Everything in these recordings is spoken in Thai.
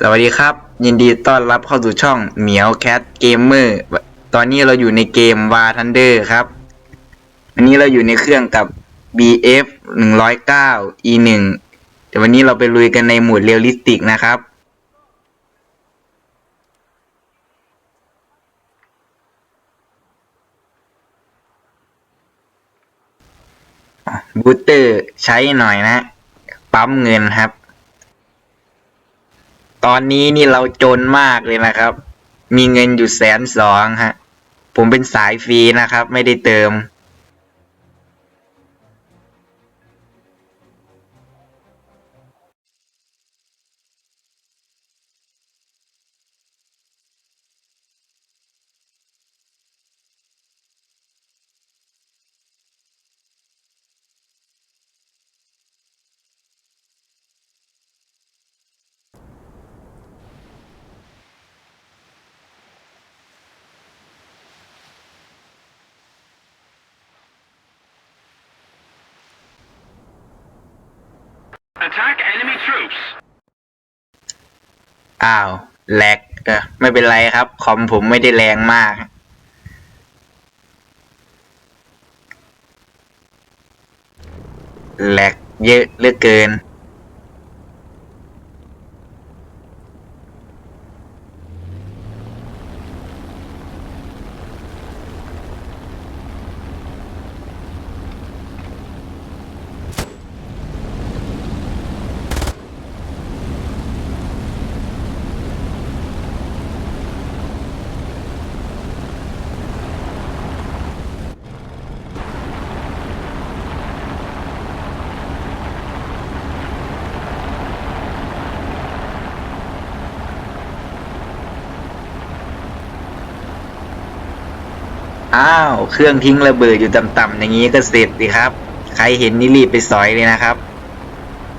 สวัสดีครับ ยินดีต้อนรับเข้าสู่ช่องเหมียวแคทเกมเมอร์ตอนนี้เราอยู่ในเกม War Thunder ครับอันนี้เราอยู่ในเครื่องกับ BF 109 E 1 แต่วันนี้เราไปลุยกันในหมวดเรียลลิสติกนะครับ บูสเตอร์ใช้หน่อยนะ ปั๊มเงินครับ ตอนนี้นี่เราจนมากเลยนะครับ มีเงินอยู่แสนสองฮะ ผมเป็นสายฟรีนะครับ ไม่ได้เติม Attack enemy troops. อ้าวแลกเออไม่เป็นไรครับ คอมผมไม่ได้แรงมาก แลกเยอะเหลือเกิน เครื่องทิ้งระเบิดอยู่ต่ำๆอย่างนี้ก็เสร็จดีครับ ใครเห็นนี่รีบไปสอยเลยนะครับ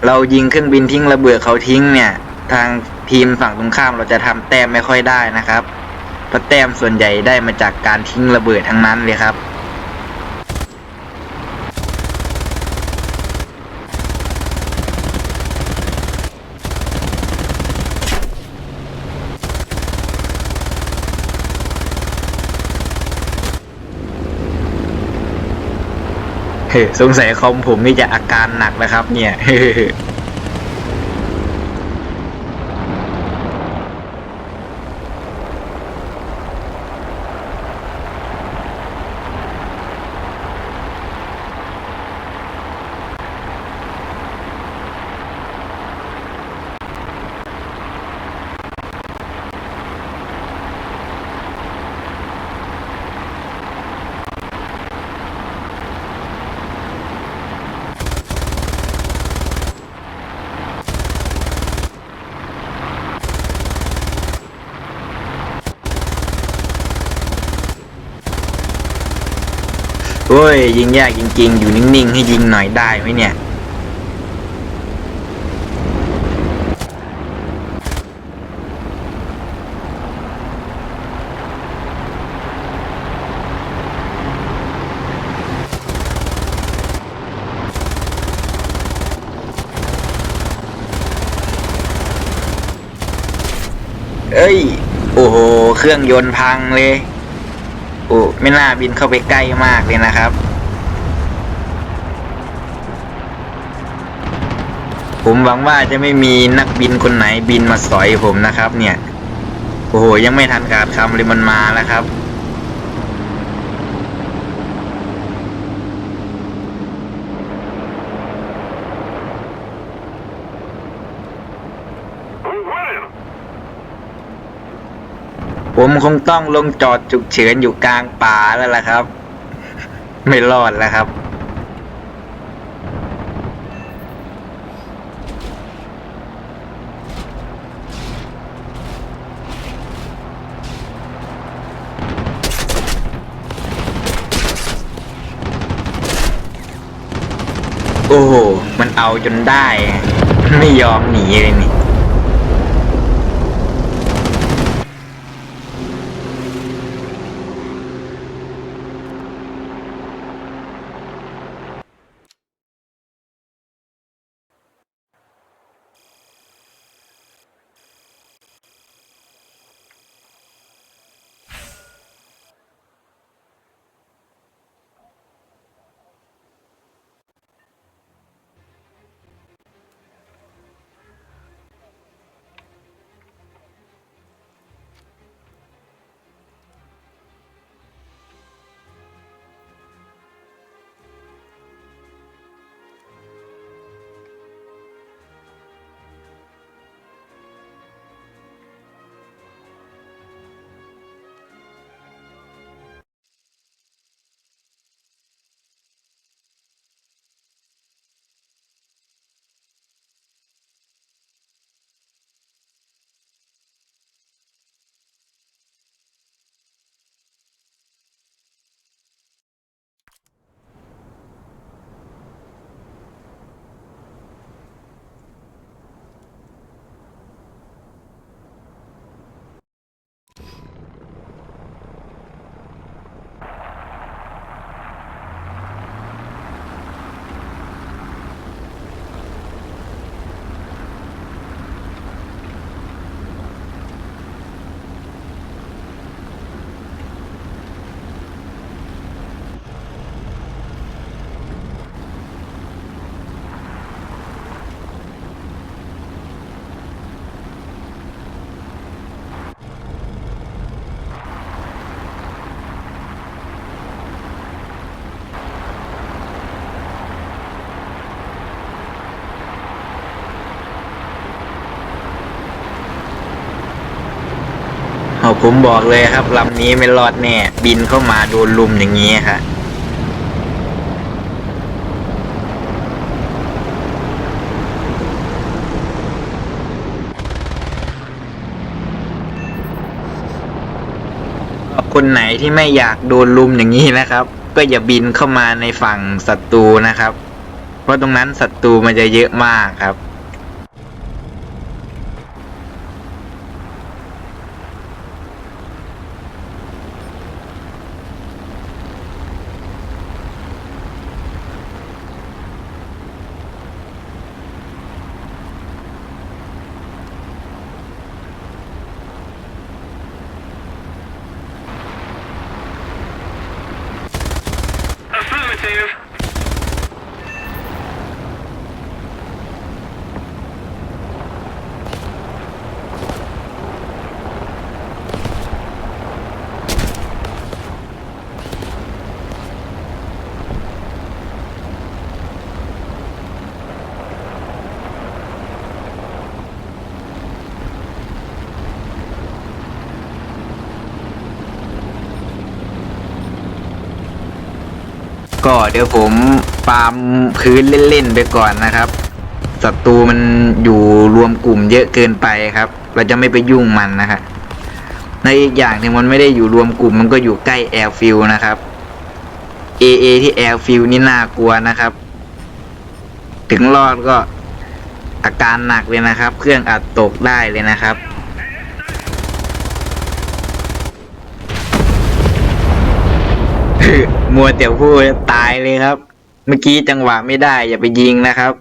เรายิงเครื่องบินทิ้งระเบิดเขาทิ้งเนี่ย ทางทีมฝั่งตรงข้ามเราจะทำแต้มไม่ค่อยได้นะครับเพราะแต้มส่วนใหญ่ได้มาจากการทิ้งระเบิดทั้งนั้นเลยครับ สงสัยคอมผมนี่จะอาการหนักนะครับ เนี่ย อ้ย ยิงยากจริง ๆ อยู่นิ่ง ๆ ให้ยิงหน่อยได้ไหมเนี่ย เอ้ย โอ้โห เครื่องยนต์พังเลย โอ้ไม่น่าบินเข้าไปใกล้มากเลยนะครับ ผมหวังว่าจะไม่มีนักบินคนไหนบินมาสอยผมนะครับ เนี่ย โอ้โห ยังไม่ทันขาดคำเลยมันมาแล้วครับ คงต้องลงจอดฉุกเฉินอยู่กลางป่าแล้วล่ะครับ ไม่รอดแล้วครับ โอ้โห มันเอาจนได้ ไม่ยอมหนีเลยนี่ ผมบอกเลยครับลำนี้ไม่รอดแน่ บินเข้ามาโดนลุมอย่างนี้ครับคนไหนที่ไม่อยากโดนลุมอย่างนี้นะครับ ก็อย่าบินเข้ามาในฝั่งศัตรูนะครับ เพราะตรงนั้นศัตรูมันจะเยอะมากครับ ก็เดี๋ยวผมปามพื้นเล่นๆไปก่อนนะครับศัตรูมันอยู่รวมกลุ่มเยอะเกินไปครับ เราจะไม่ไปยุ่งมันนะครับในอีกอย่างที่งมันไม่ได้อยู่รวมกลุ่มมันก็อยู่ใกล้แอร์ฟิลนะครับ AA ที่แอร์ฟิลนี่น่ากลัวนะครับ ถึงรอดก็อาการหนักเลยนะครับ เครื่องอัดตกได้เลยนะครับ มัวแต่พูดตายเลยครับ เมื่อกี้จังหวะไม่ได้อย่าไปยิงนะครับ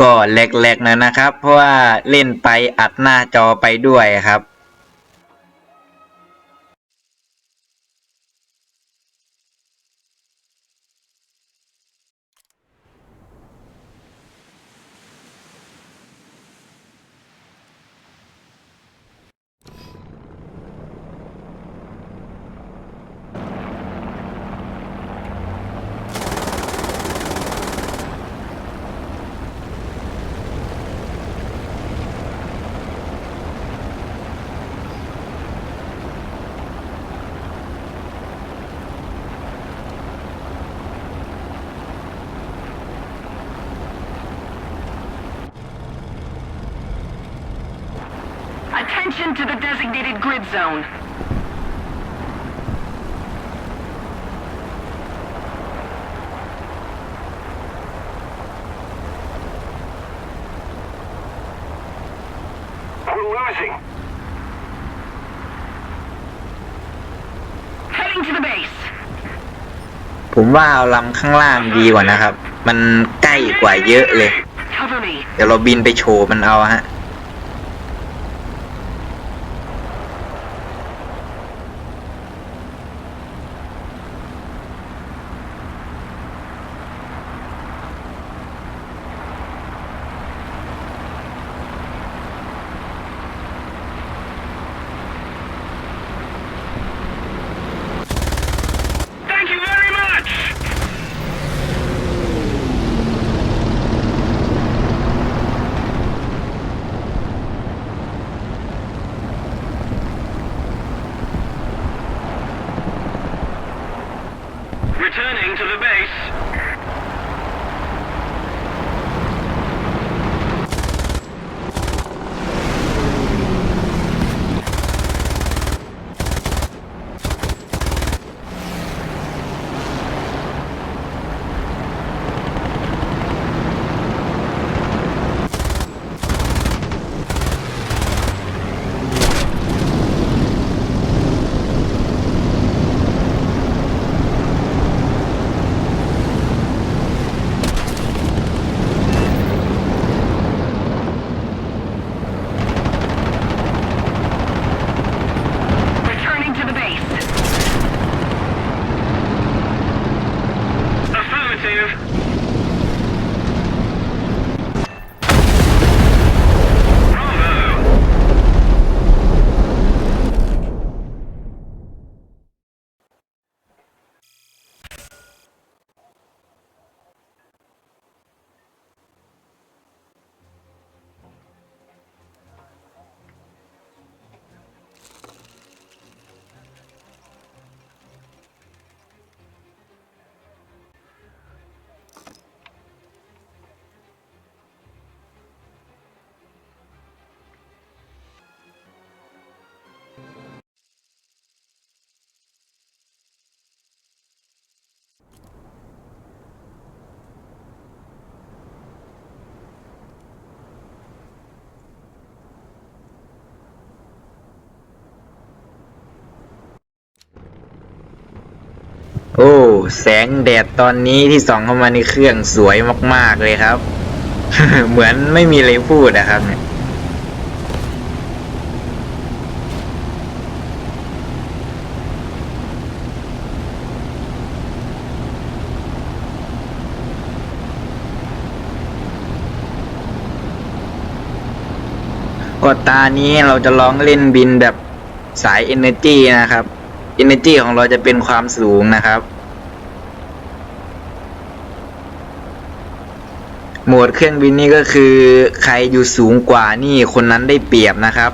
ก็แหลกๆนะนะครับ เพราะว่าเล่นไปอัดหน้าจอไปด้วยครับ Attention to the designated grid zone. We're losing. Heading to the base. ผมว่าเอาลำข้างล่างดีกว่านะครับ มันใกล้กว่าเยอะเลย Cover me. เดี๋ยวเราบินไปโชว์มันเอาฮะ แสงแดดตอนนี้ที่ส่องเข้ามาในเครื่องสวยมาก ๆ เลยครับ เหมือนไม่มีอะไรพูดนะครับเนี่ยก็ตานี้เราจะลองเล่นบินแบบสาย Energy นะครับ Energy ของเราจะเป็นความสูงนะครับ โหมดเครื่องบินนี่ก็คือ ใครอยู่สูงกว่านี่คนนั้นได้เปรียบนะครับ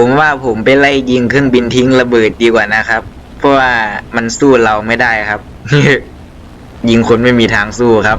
ผมว่าผมไปไล่ยิงเครื่องบินทิ้งระเบิดดีกว่านะครับ เพราะว่ามันสู้เราไม่ได้ครับ ยิงคนไม่มีทางสู้ครับ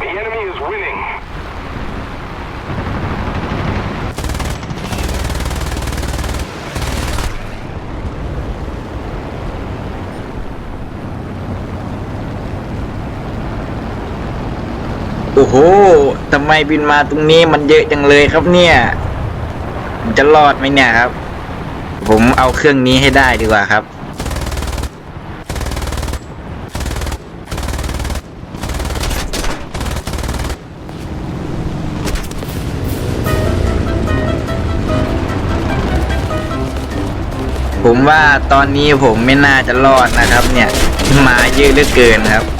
The enemy is winning. โอ้โห ทำ ไมบินมาตรงนี้มันเยอะจังเลยครับเนี่ยจะรอดไหมเนี่ยครับ ผมเอาเครื่องนี้ให้ได้ดีกว่าครับ ผมว่าตอนนี้ผมไม่น่าจะรอดนะครับ เนี่ยมาเยอะเหลือเกินครับ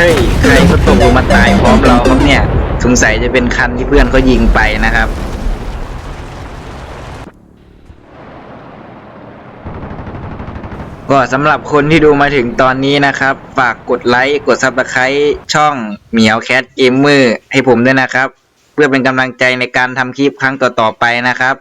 เฮ้ยใครก็ตกลงมาตายพร้อมเราครับเนี่ย สงสัยจะเป็นคันที่เพื่อนเขายิงไปนะครับ ก็สำหรับคนที่ดูมาถึงตอนนี้นะครับ ฝากกดไลค์ กดซับสไครต์ช่องเหมียวแคทเกมเมอร์ให้ผมด้วยนะครับ เพื่อเป็นกำลังใจในการทำคลิปครั้งต่อๆไปนะครับ